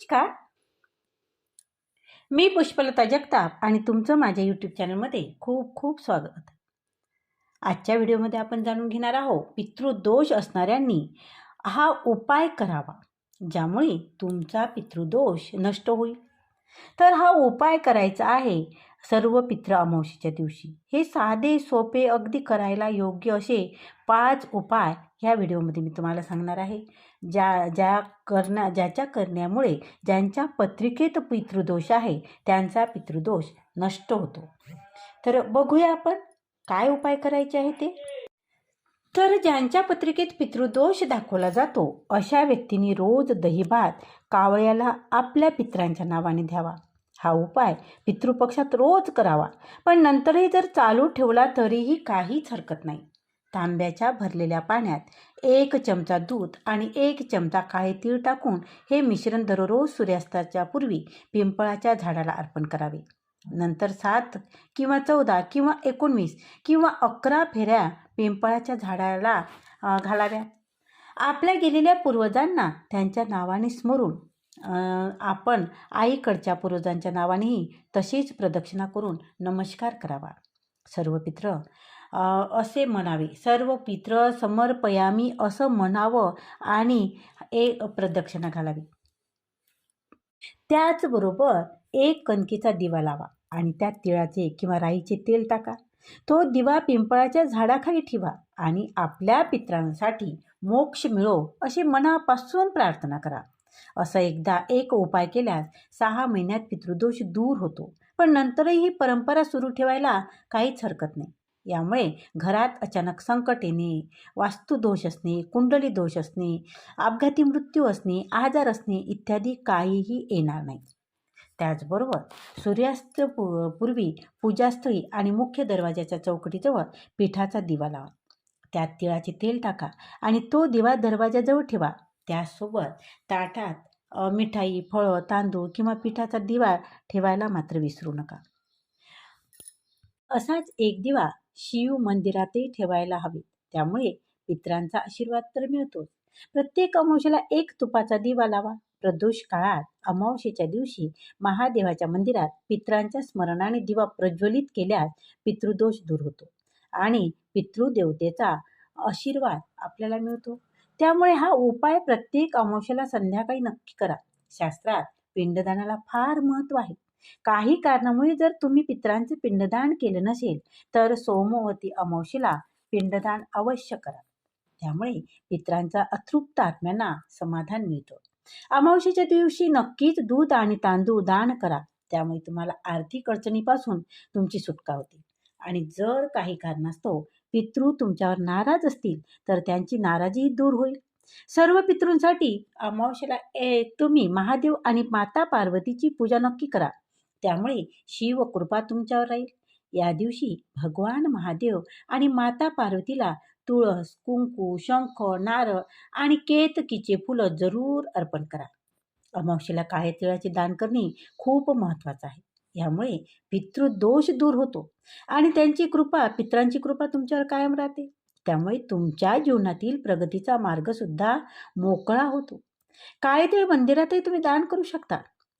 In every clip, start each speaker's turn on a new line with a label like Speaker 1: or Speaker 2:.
Speaker 1: नमस्कार. मी पुष्पलता जगताप आणि तुमचं माझ्या यूट्यूब चॅनलमध्ये खूप खूप स्वागत. आजच्या व्हिडिओमध्ये आपण जाणून घेणार आहोत पितृदोष असणाऱ्यांनी हा उपाय करावा ज्यामुळे तुमचा पितृदोष नष्ट होईल. तर हा उपाय करायचा आहे सर्व पित्र अमावशीच्या दिवशी. हे साधे सोपे अगदी करायला योग्य असे पाच उपाय ह्या व्हिडिओमध्ये मी तुम्हाला सांगणार आहे. ज्या ज्या करण्या ज्याच्या करण्यामुळे ज्यांच्या पत्रिकेत पितृदोष आहे त्यांचा पितृदोष नष्ट होतो. तर बघूया आपण काय उपाय करायचे आहे ते. तर ज्यांच्या पत्रिकेत पितृदोष दाखवला जातो अशा व्यक्तींनी रोज दहीभात कावळ्याला आपल्या पित्रांच्या नावाने द्यावा. हा उपाय पितृपक्षात रोज करावा. पण नंतरही जर चालू ठेवला तरीही काहीच हरकत नाही. तांब्याच्या भरलेल्या पाण्यात एक चमचा दूध आणि एक चमचा काळे तीळ टाकून हे मिश्रण दररोज सूर्यास्ताच्या पूर्वी पिंपळाच्या झाडाला अर्पण करावे. नंतर सात किंवा चौदा किंवा एकोणवीस किंवा अकरा फेऱ्या पिंपळाच्या झाडाला घालाव्या. आपल्या गेलेल्या पूर्वजांना त्यांच्या नावाने स्मरून आपण आईकडच्या पूर्वजांच्या नावानेही तशीच प्रदक्षिणा करून नमस्कार करावा. सर्व पित्र असे म्हणावे. सर्व पित्र समर्पयामी असं म्हणावं आणि एक प्रदक्षिणा घालावी. त्याचबरोबर एक कणकीचा दिवा लावा आणि त्यात तिळाचे किंवा राईचे तेल टाका. तो दिवा पिंपळाच्या झाडाखाली ठेवा आणि आपल्या पित्रांसाठी मोक्ष मिळो अशी मनापासून प्रार्थना करा. असं एकदा एक उपाय केल्यास सहा महिन्यात पितृदोष दूर होतो. पण नंतरही ही परंपरा सुरू ठेवायला काहीच हरकत नाही. यामुळे घरात अचानक संकट येणे वास्तुदोष असणे कुंडली दोष असणे अपघाती मृत्यू असणे आजार असणे इत्यादी काहीही येणार नाही. त्याचबरोबर सूर्यास्त पू पूर्वी पूजास्थळी आणि मुख्य दरवाजाच्या चौकटीजवळ पिठाचा दिवा लावा. त्यात तिळाचे तेल टाका आणि तो दिवा दरवाजाजवळ ठेवा. त्यासोबत ताटात मिठाई फळं तांदूळ किंवा पिठाचा दिवा ठेवायला मात्र विसरू नका. असाच एक दिवा शिव मंदिरातही ठेवायला हवे त्यामुळे पित्रांचा आशीर्वाद तर मिळतोच. प्रत्येक अमावशेला एक तुपाचा दिवा लावा. प्रदोष काळात अमावशेच्या दिवशी महादेवाच्या मंदिरात पित्रांच्या स्मरणाने दिवा प्रज्वलित केल्यास पितृदोष दूर होतो आणि पितृदेवतेचा आशीर्वाद आपल्याला मिळतो. त्यामुळे हा उपाय प्रत्येक अमावश्याला संध्याकाळी नक्की करा. शास्त्रात पिंडदानाला फार महत्त्व आहे. काही कारणामुळे जर तुम्ही पित्रांचे पिंडदान केलं नसेल तर सोमवती अमावशेला पिंडदान अवश्य करा. त्यामुळे पित्रांचा अतृप्त आत्म्यांना समाधान मिळतो. अमावशेच्या दिवशी नक्कीच दूध आणि तांदूळ दान करा. त्यामुळे तुम्हाला आर्थिक अडचणीपासून तुमची सुटका होते. आणि जर काही कारणास्तव पितृ तुमच्यावर नाराज असतील तर त्यांची नाराजी दूर होईल. सर्व पितृंसाठी अमावस्येला ए तुम्ही महादेव आणि माता पार्वतीची पूजा नक्की करा. त्यामुळे शिव कृपा तुमच्यावर राहील. या दिवशी भगवान महादेव आणि माता पार्वतीला तुळस कुंकू शंख नारळ आणि केतकीचे फुलं जरूर अर्पण करा. अमावस्येला काळे तिळाचे दान करणे खूप महत्त्वाचं आहे. ह्यामुळे पितृदोष दूर होतो. आणि त्यांची कृपा पित्रांची कृपा तुमच्यावर कायम राहते. त्यामुळे तुमच्या जीवनातील प्रगतीचा मार्गसुद्धा मोकळा होतो. काळेतील मंदिरातही तुम्ही दान करू शकता.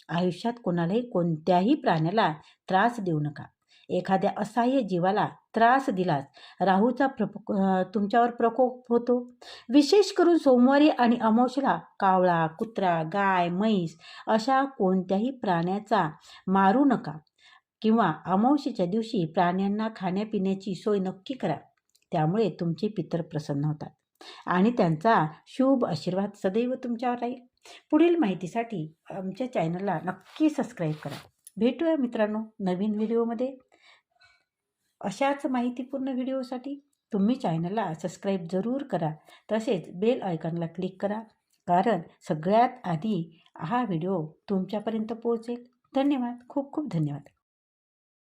Speaker 1: आयुष्यात कोणालाही कोणत्याही प्राण्याला त्रास देऊ नका. एखाद्या असहाय्य जीवाला त्रास दिलास राहूचा प्रप तुमच्यावर प्रकोप होतो. विशेष करून सोमवारी आणि अमावस्येला कावळा कुत्रा गाय म्हैस अशा कोणत्याही प्राण्याचा मारू नका किंवा अमावशेच्या दिवशी प्राण्यांना खाण्यापिण्याची सोय नक्की करा. त्यामुळे तुमचे पितर प्रसन्न होतात आणि त्यांचा शुभ आशीर्वाद सदैव तुमच्यावर राहील. पुढील माहितीसाठी आमच्या चॅनलला नक्की सबस्क्राईब करा. भेटूया मित्रांनो नवीन व्हिडिओमध्ये. अशाच माहितीपूर्ण व्हिडिओसाठी तुम्ही चॅनलला सबस्क्राईब जरूर करा. तसेच बेल आयकॉनला क्लिक करा. कारण सगळ्यात आधी हा व्हिडिओ तुमच्यापर्यंत पोहोचेल. धन्यवाद. खूप खूप धन्यवाद.